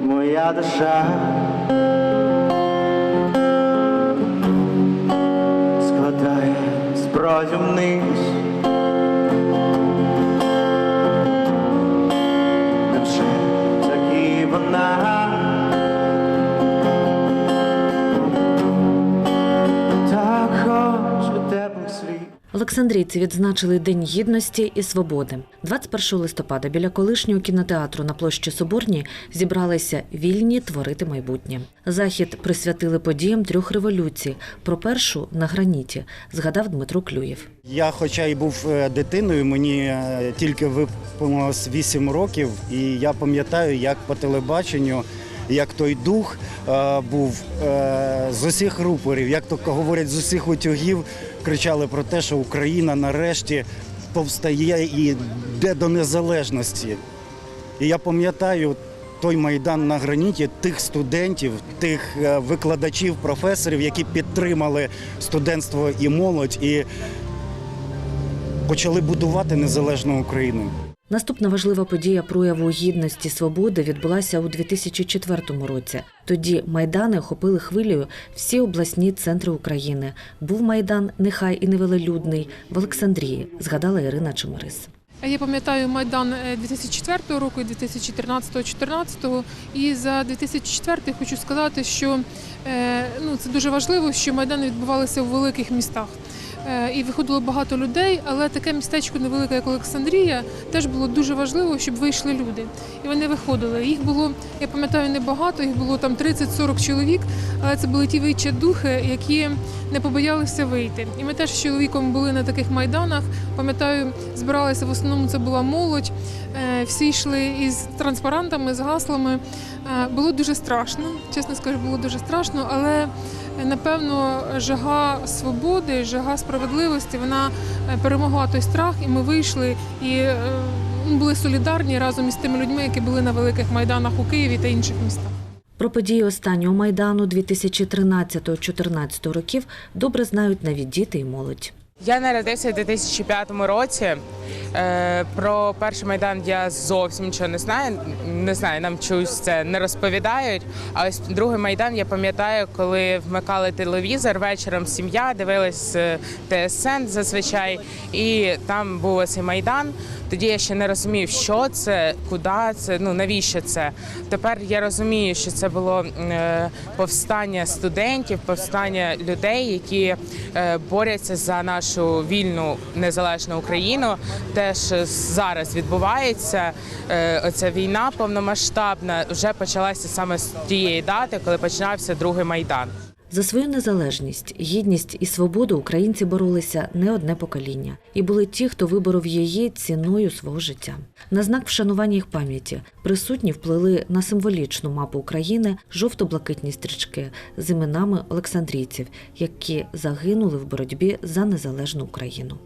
моя душа складає зброю вниз. Олександрійці відзначили День гідності і свободи. 21 листопада біля колишнього кінотеатру на площі Соборній зібралися вільні творити майбутнє. Захід присвятили подіям трьох революцій. Про першу на граніті згадав Дмитро Клюєв. Я, хоча й був е, дитиною, мені е, тільки виповнилось 8 років, і я пам'ятаю, як по телебаченню, як той дух е, був е, з усіх рупорів, як то говорять, з усіх утюгів кричали про те, що Україна нарешті повстає і йде до незалежності. І я пам'ятаю той майдан на граніті тих студентів, тих е, викладачів, професорів, які підтримали студентство і молодь, і почали будувати незалежну Україну. Наступна важлива подія прояву гідності свободи відбулася у 2004 році. Тоді майдани охопили хвилею всі обласні центри України. Був майдан нехай і невелелюдний в Олександрії, згадала Ірина Чемерис. Я пам'ятаю Майдан е, 2004 року і 2013-2014. І за 2004 хочу сказати, що е, ну, це дуже важливо, що майдани відбувалися у великих містах. Е, І виходило багато людей, але таке містечко невелике, як Олександрія, теж було дуже важливо, щоб вийшли люди. І вони виходили. Їх було, я пам'ятаю, небагато, їх було там 30-40 чоловік, але це були ті вичі духи, які не побоялися вийти. І ми теж з чоловіком були на таких майданах. Пам'ятаю, збиралися в основному це була молодь. Е, Всі йшли із транспарантами, з гаслами. Е, Було дуже страшно, чесно скажу, було дуже страшно, але напевно жага свободи, жага справедливості, вона е, перемогла той страх, і ми вийшли і е, були солідарні разом із тими людьми, які були на великих майданах у Києві та інших містах. Про події останнього майдану 2013-2014 років добре знають навіть діти і молодь. Я народився у 2005 році. Е, Про перший майдан я зовсім нічого не знаю. Не знаю, нам чогось це не розповідають. А ось другий майдан я пам'ятаю, коли вмикали телевізор вечором. Сім'я дивилась е, ТСН зазвичай, і там був цей майдан. Тоді я ще не розумів, що це, куди це, ну навіщо це. Тепер я розумію, що це було е, повстання студентів, повстання людей, які борються за нашу вільну незалежну Україну. Теж зараз відбувається е, оця війна повномасштабна. Вже почалася саме з тієї дати, коли починався другий майдан. За свою незалежність, гідність і свободу українці боролися не одне покоління, і були ті, хто виборов її ціною свого життя. На знак вшанування їх пам'яті присутні вплили на символічну мапу України жовто-блакитні стрічки з іменами олександрійців, які загинули в боротьбі за незалежну Україну.